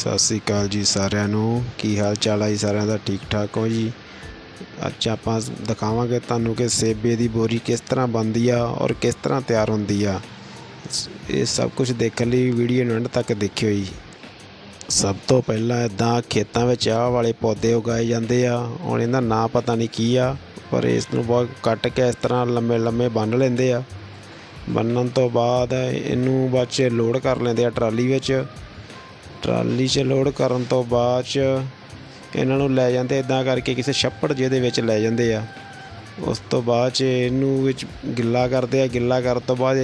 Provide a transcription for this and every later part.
ਸਤਿ ਸ੍ਰੀ ਅਕਾਲ ਜੀ ਸਾਰਿਆਂ ਨੂੰ। ਕੀ ਹਾਲ ਚਾਲ ਹੈ ਜੀ ਸਾਰਿਆਂ ਦਾ? ਠੀਕ ਠਾਕ ਹੋ ਜੀ? ਅੱਜ ਆਪਾਂ ਦਿਖਾਵਾਂਗੇ ਤੁਹਾਨੂੰ ਕਿ ਸੇਬੇ ਦੀ ਬੋਰੀ ਕਿਸ ਤਰ੍ਹਾਂ ਬਣਦੀ ਆ ਔਰ ਕਿਸ ਤਰ੍ਹਾਂ ਤਿਆਰ ਹੁੰਦੀ ਆ। ਇਹ ਸਭ ਕੁਝ ਦੇਖਣ ਲਈ ਵੀਡੀਓ ਨੂੰ ਐਂਡ ਤੱਕ ਦੇਖਿਓ ਜੀ। ਸਭ ਤੋਂ ਪਹਿਲਾਂ ਇਦਾਂ ਖੇਤਾਂ ਵਿੱਚ ਆਹ ਵਾਲੇ ਪੌਦੇ ਉਗਾਏ ਜਾਂਦੇ ਆ। ਹੁਣ ਇਹਦਾ ਨਾਂ ਪਤਾ ਨਹੀਂ ਕੀ ਆ, ਪਰ ਇਸ ਨੂੰ ਬਹੁਤ ਕੱਟ ਕੇ ਇਸ ਤਰ੍ਹਾਂ ਲੰਮੇ ਲੰਮੇ ਬੰਨ ਲੈਂਦੇ ਆ। ਬੰਨਣ ਤੋਂ ਬਾਅਦ ਇਹਨੂੰ ਬਾਅਦ 'ਚ ਲੋਡ ਕਰ ਲੈਂਦੇ ਆ ਟਰਾਲੀ ਵਿੱਚ। ਟਰਾਲੀ 'ਚ ਲੋਡ ਕਰਨ ਤੋਂ ਬਾਅਦ 'ਚ ਇਹਨਾਂ ਨੂੰ ਲੈ ਜਾਂਦੇ ਇਦਾਂ ਕਰਕੇ ਕਿਸੇ ਛੱਪੜ ਜਿਹਦੇ ਵਿੱਚ ਲੈ ਜਾਂਦੇ ਆ। ਉਸ ਤੋਂ ਬਾਅਦ 'ਚ ਇਹਨੂੰ ਵਿੱਚ ਗਿੱਲਾ ਕਰਦੇ ਆ, ਗਿੱਲਾ ਕਰਨ ਤੋਂ ਬਾਅਦ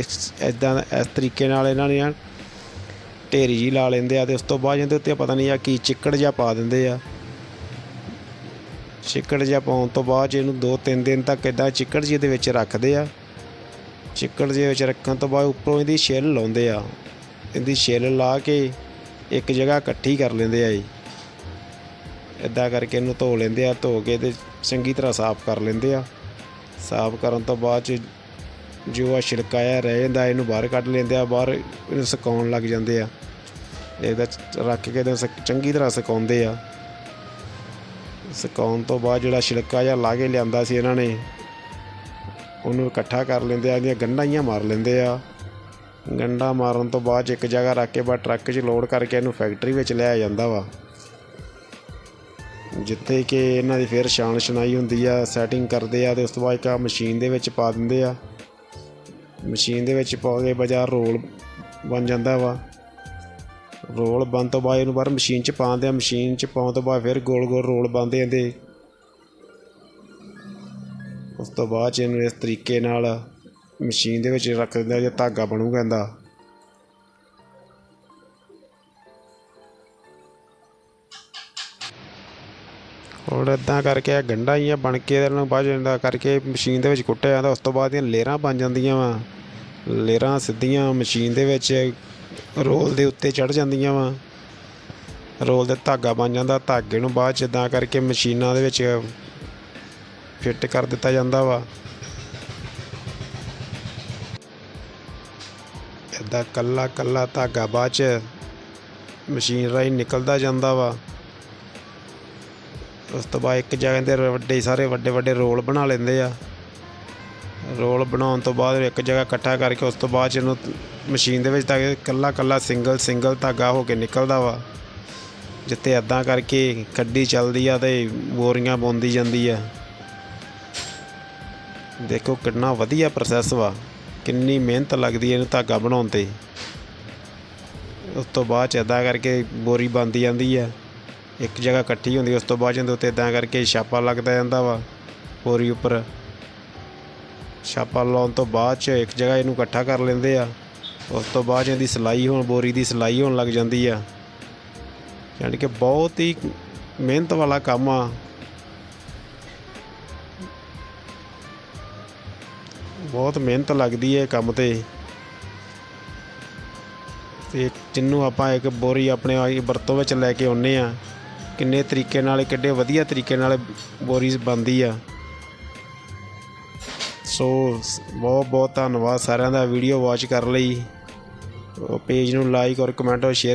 ਇਦਾਂ ਇਸ ਤਰੀਕੇ ਨਾਲ ਇਹਨਾਂ ਨੇ ਢੇਰੀ ਜੀ ਲਾ ਲੈਂਦੇ ਆ ਤੇ ਉਸ ਤੋਂ ਬਾਅਦ ਇਹਦੇ ਉੱਤੇ ਪਤਾ ਨਹੀਂ ਆ ਕੀ ਚਿੱਕੜ ਜਿਹਾ ਪਾ ਦਿੰਦੇ ਆ। ਚਿੱਕੜ ਜਿਹਾ ਪਾਉਣ ਤੋਂ ਬਾਅਦ 'ਚ ਇਹਨੂੰ 2-3 ਦਿਨ ਤੱਕ ਇਦਾਂ ਚਿੱਕੜ ਜੀ ਦੇ ਵਿੱਚ ਰੱਖਦੇ ਆ। ਚਿੱਕੜ ਦੇ ਵਿੱਚ ਰੱਖਣ ਤੋਂ ਬਾਅਦ ਉੱਪਰੋਂ ਇਹਦੀ ਛਿੱਲ ਲਾਉਂਦੇ ਆ। ਇਹਦੀ ਛਿੱਲ ਲਾ ਕੇ ਇੱਕ ਜਗ੍ਹਾ ਇਕੱਠੀ ਕਰ ਲੈਂਦੇ ਆ ਜੀ। ਇਦਾਂ ਕਰਕੇ ਇਹਨੂੰ ਧੋ ਲੈਂਦੇ ਆ, ਧੋ ਕੇ ਤੇ ਚੰਗੀ ਤਰ੍ਹਾਂ ਸਾਫ਼ ਕਰ ਲੈਂਦੇ ਆ। ਸਾਫ਼ ਕਰਨ ਤੋਂ ਬਾਅਦ ਚ ਜੋ ਆ ਛਿਲਕਾ ਆ, ਰਹਿ ਜਾਂਦਾ, ਇਹਨੂੰ ਬਾਹਰ ਕੱਢ ਲੈਂਦੇ ਆ, ਬਾਹਰ ਇਹਨੂੰ ਸੁਕਾਉਣ ਲੱਗ ਜਾਂਦੇ ਆ। ਇਹਦਾ ਰੱਖ ਕੇ ਇਹਨੂੰ ਸੁਕ- ਚੰਗੀ ਤਰ੍ਹਾਂ ਸੁਕਾਉਂਦੇ ਆ। ਸੁਕਾਉਣ ਤੋਂ ਬਾਅਦ ਜਿਹੜਾ ਛਿਲਕਾ ਜਿਹਾ ਲਾ ਕੇ ਲਿਆਂਦਾ ਸੀ ਇਹਨਾਂ ਨੇ, ਉਹਨੂੰ ਇਕੱਠਾ ਕਰ ਲੈਂਦੇ ਆ, ਇਹਦੀਆਂ ਗੰਢਾਂ ਮਾਰ ਲੈਂਦੇ ਆ। ਗੰਢਾਂ ਮਾਰਨ ਤੋਂ ਬਾਅਦ 'ਚ ਇੱਕ ਜਗ੍ਹਾ ਰੱਖ ਕੇ ਬਾਅਦ ਟਰੱਕ 'ਚ ਲੋਡ ਕਰਕੇ ਇਹਨੂੰ ਫੈਕਟਰੀ ਵਿੱਚ ਲਿਆਇਆ ਜਾਂਦਾ ਵਾ। ਜਿੱਥੇ ਕਿ ਇਹਨਾਂ ਦੀ ਫਿਰ ਛਾਣ ਛਣਾਈ ਹੁੰਦੀ ਆ ਸੈਟਿੰਗ ਕਰਦੇ ਆ ਤੇ ਉਸ ਤੋਂ ਬਾਅਦ ਇੱਕ ਆਹ ਮਸ਼ੀਨ ਦੇ ਵਿੱਚ ਪਾ ਦਿੰਦੇ ਆ। ਮਸ਼ੀਨ ਦੇ ਵਿੱਚ ਪਾ ਕੇ ਬਾਜ਼ਾਰ ਰੋਲ ਬਣ ਜਾਂਦਾ ਵਾ। ਰੋਲ ਬਣ ਤੋਂ ਬਾਅਦ ਇਹਨੂੰ ਬਾਹਰ ਮਸ਼ੀਨ 'ਚ ਪਾਉਂਦੇ ਆ। ਮਸ਼ੀਨ 'ਚ ਪਾਉਣ ਤੋਂ ਬਾਅਦ ਫਿਰ ਗੋਲ ਗੋਲ ਰੋਲ ਬਣਦੇ ਜਾਂਦੇ। ਉਸ ਤੋਂ ਬਾਅਦ 'ਚ ਇਹਨੂੰ ਇਸ ਤਰੀਕੇ ਨਾਲ ਮਸ਼ੀਨ ਦੇ ਵਿੱਚ ਰੱਖ ਦਿੰਦਾ ਆ ਜੇ ਧਾਗਾ ਬਣੂਗਾ ਇਹਦਾ। ਹੁਣ ਇਦਾਂ ਕਰਕੇ ਇਹ ਗੰਢਾਂ ਹੀ ਬਣ ਕੇ ਇਹਨਾਂ ਬਾਅਦ ਜਾਂਦਾ ਕਰਕੇ ਮਸ਼ੀਨ ਦੇ ਵਿੱਚ ਕੁੱਟਿਆ ਜਾਂਦਾ, ਉਸ ਤੋਂ ਬਾਅਦ ਇਹ ਲੇਰਾਂ ਬਣ ਜਾਂਦੀਆਂ ਵਾ। ਲੇਰਾਂ ਸਿੱਧੀਆਂ ਮਸ਼ੀਨ ਦੇ ਵਿੱਚ ਰੋਲ ਦੇ ਉੱਤੇ ਚੜ ਜਾਂਦੀਆਂ ਵਾ। ਰੋਲ ਦੇ ਧਾਗਾ ਬਣ ਜਾਂਦਾ, ਧਾਗੇ ਨੂੰ ਬਾਅਦ ਚ ਇਦਾਂ ਕਰਕੇ ਮਸ਼ੀਨਾਂ ਦੇ ਵਿੱਚ ਫਿੱਟ ਕਰ ਦਿੱਤਾ ਜਾਂਦਾ ਵਾ। ਇਦਾਂ ਕੱਲਾ ਕੱਲਾ ਧਾਗਾ ਬਾਅਦ ਚ ਮਸ਼ੀਨ ਰਾਹੀਂ ਨਿਕਲਦਾ ਜਾਂਦਾ ਵਾ। ਉਸ ਤੋਂ ਬਾਅਦ ਇੱਕ ਜਗ੍ਹਾ 'ਤੇ ਵੱਡੇ ਸਾਰੇ ਵੱਡੇ ਵੱਡੇ ਰੋਲ ਬਣਾ ਲੈਂਦੇ ਆ। ਰੋਲ ਬਣਾਉਣ ਤੋਂ ਬਾਅਦ ਇੱਕ ਜਗ੍ਹਾ ਇਕੱਠਾ ਕਰਕੇ ਉਸ ਤੋਂ ਬਾਅਦ 'ਚ ਇਹਨੂੰ ਮਸ਼ੀਨ ਦੇ ਵਿੱਚ ਤਾਂ ਕੱਲਾ ਕੱਲਾ ਸਿੰਗਲ ਸਿੰਗਲ ਧਾਗਾ ਹੋ ਕੇ ਨਿਕਲਦਾ ਵਾ। ਜਿੱਥੇ ਐਦਾਂ ਕਰਕੇ ਖੱਡੀ ਚੱਲਦੀ ਆ ਤੇ ਬੋਰੀਆਂ ਬੁੰਦੀ ਜਾਂਦੀ ਆ। ਦੇਖੋ ਕਿੰਨਾ ਵਧੀਆ ਪ੍ਰੋਸੈਸ ਵਾ। ਕਿੰਨੀ ਮਿਹਨਤ ਲੱਗਦੀ ਹੈ ਇਹਨੂੰ ਧਾਗਾ ਬਣਾਉਣ ਤੇ। ਉਸ ਤੋਂ ਬਾਅਦ 'ਚ ਐਦਾਂ ਕਰਕੇ ਬੋਰੀ ਬਣਦੀ ਜਾਂਦੀ ਆ ਇੱਕ ਜਗ੍ਹਾ ਇਕੱਠੀ ਹੁੰਦੀ, ਉਸ ਤੋਂ ਬਾਅਦ ਇਹਦੇ ਉੱਤੇ ਇਦਾਂ ਕਰਕੇ ਛਾਪਾ ਲੱਗਦਾ ਜਾਂਦਾ ਵਾ, ਬੋਰੀ ਉੱਪਰ। ਛਾਪਾ ਲਾਉਣ ਤੋਂ ਬਾਅਦ 'ਚ ਇੱਕ ਜਗ੍ਹਾ ਇਹਨੂੰ ਇਕੱਠਾ ਕਰ ਲੈਂਦੇ ਆ। ਉਸ ਤੋਂ ਬਾਅਦ 'ਚ ਇਹਦੀ ਸਿਲਾਈ ਹੋਣ, ਬੋਰੀ ਦੀ ਸਿਲਾਈ ਹੋਣ ਲੱਗ ਜਾਂਦੀ ਆ। ਯਾਨੀ ਕਿ ਬਹੁਤ ਹੀ ਮਿਹਨਤ ਵਾਲਾ ਕੰਮ ਆ। ਬਹੁਤ ਮਿਹਨਤ ਲੱਗਦੀ ਹੈ ਕੰਮ ਤੇ। ਤੇ ਜਿਹਨੂੰ ਆਪਾਂ ਇੱਕ ਬੋਰੀ ਆਪਣੇ ਵਰਤੋਂ ਵਿੱਚ ਲੈ ਕੇ ਆਉਨੇ ਆ, ਕਿੰਨੇ ਤਰੀਕੇ ਨਾਲ, ਕਿੱਡੇ ਵਧੀਆ ਤਰੀਕੇ ਨਾਲ ਬੋਰੀ ਬਣਦੀ ਆ। ਸੋ ਬਹੁਤ ਬਹੁਤ ਧੰਨਵਾਦ ਸਾਰਿਆਂ ਦਾ ਵੀਡੀਓ ਵਾਚ ਕਰ ਲਈ। ਪੇਜ ਨੂੰ ਲਾਈਕ ਔਰ ਕਮੈਂਟ ਔਰ ਸ਼ੇਅਰ